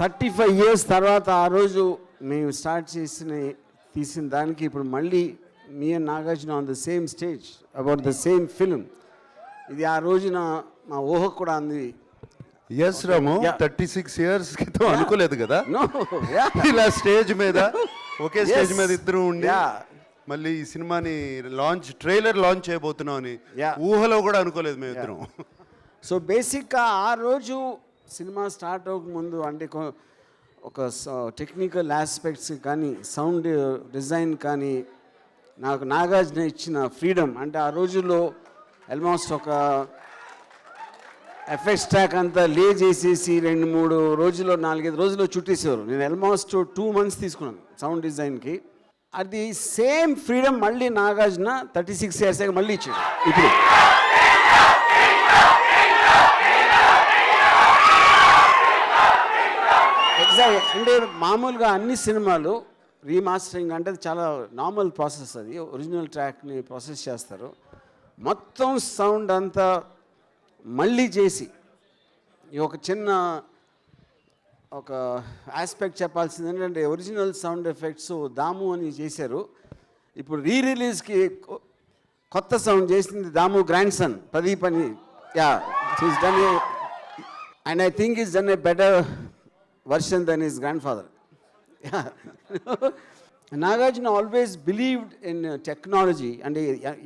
Thirty five years తర్వాత ఆ రోజు మేము స్టార్ట్ చేసిన తీసిన దానికి ఇప్పుడు మళ్ళీ me and Nagarjuna on the same stage about the same film ఇది ఆ రోజున మా ఊహకు కూడా అంది S Ramu. Thirty six years క్రితం అనుకోలేదు కదా నో ఇలా స్టేజ్ మీద ఒకే స్టేజ్. మీద ఇద్దరు ఉండి. మళ్ళీ ఈ సినిమాని లాంచ్ ట్రైలర్ లాంచ్ చేయబోతున్నాం అని. ఊహలో కూడా అనుకోలేదు మేము ఇద్దరం సో బేసిక్గా ఆ రోజు సినిమా స్టార్ట్ అవ్వకముందు అంటే ఒక టెక్నికల్ ఆస్పెక్ట్స్ కానీ సౌండ్ డిజైన్ కానీ నాకు నాగార్జున ఇచ్చిన ఫ్రీడమ్ అంటే ఆ రోజుల్లో ఆల్మోస్ట్ ఒక ఎఫెక్ట్ ట్రాక్ అంతా లే చేసేసి రెండు మూడు రోజుల్లో నాలుగైదు రోజుల్లో చుట్టేసేవారు. నేను ఆల్మోస్ట్ టూ మంత్స్ తీసుకున్నాను సౌండ్ డిజైన్కి అది సేమ్ ఫ్రీడమ్ మళ్ళీ నాగార్జున థర్టీ సిక్స్ ఇయర్స్ మళ్ళీ ఇచ్చాడు. ఇప్పుడు ఎగ్జాక్ట్ అంటే మామూలుగా అన్ని సినిమాలు రీమాస్టరింగ్ అంటే చాలా నార్మల్ ప్రాసెస్ అది. ఒరిజినల్ ట్రాక్ని ప్రాసెస్ చేస్తారు. మొత్తం సౌండ్ అంతా మళ్ళీ చేసి ఈ ఒక చిన్న ఒక ఆస్పెక్ట్ చెప్పాల్సింది ఏంటంటే ఒరిజినల్ సౌండ్ ఎఫెక్ట్స్ దాము అని చేశారు. ఇప్పుడు రీ రిలీజ్కి కొత్త సౌండ్ చేసింది దాము గ్రాండ్ సన్ ప్రదీప్ అని. Yeah done and I think is done a better version than his grandfather Nagarjuna always believed in technology అంటే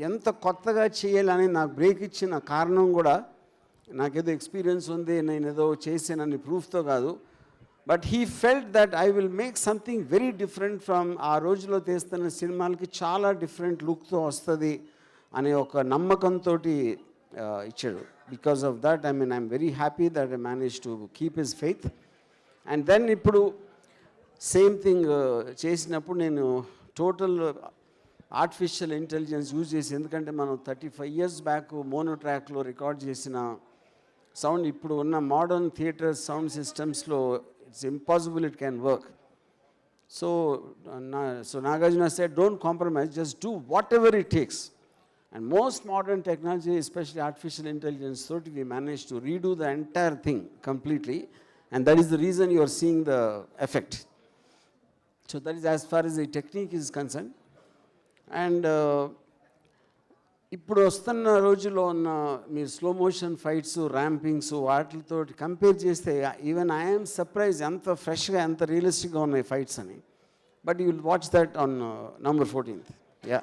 ఎంత కొత్తగా చేయాలని నాకు బ్రేక్ ఇచ్చిన కారణం కూడా నాకేదో ఎక్స్పీరియన్స్ ఉంది నేను ఏదో చేసానని ప్రూఫ్తో కాదు. But he felt that I will make something very different from ఆ రోజులో తీస్తున్న సినిమాలకి చాలా డిఫరెంట్ లుక్తో వస్తుంది అనే ఒక నమ్మకంతో uh, ఇచ్చాడు. Because of that I mean I'm very happy that I manage to keep his faith and then ఇప్పుడు సేమ్ థింగ్ చేసినప్పుడు నేను టోటల్ ఆర్టిఫిషియల్ ఇంటెలిజెన్స్ యూజ్ చేసి ఎందుకంటే మనం thirty five years back mono ట్రాక్లో రికార్డ్ చేసిన సౌండ్ ఇప్పుడు ఉన్న మోడర్న్ థియేటర్ సౌండ్ సిస్టమ్స్లో it's impossible it can work so నా so Nagarjuna said don't compromise just do whatever it takes and most modern technology especially artificial intelligence తోటి we manage to redo the entire thing completely and that is the reason you are seeing the effect so that is as far as the technique is concerned. And uh, ఇప్పుడు వస్తున్న రోజుల్లో ఉన్న మీరు slow motion fights ర్యాంపింగ్స్ వాటితో compare చేస్తే even I'm surprise ఎంత ఫ్రెష్గా ఎంత రియలిస్టిక్గా ఉన్నాయి ఫైట్స్ అని. But you will watch that on number fourteenth yeah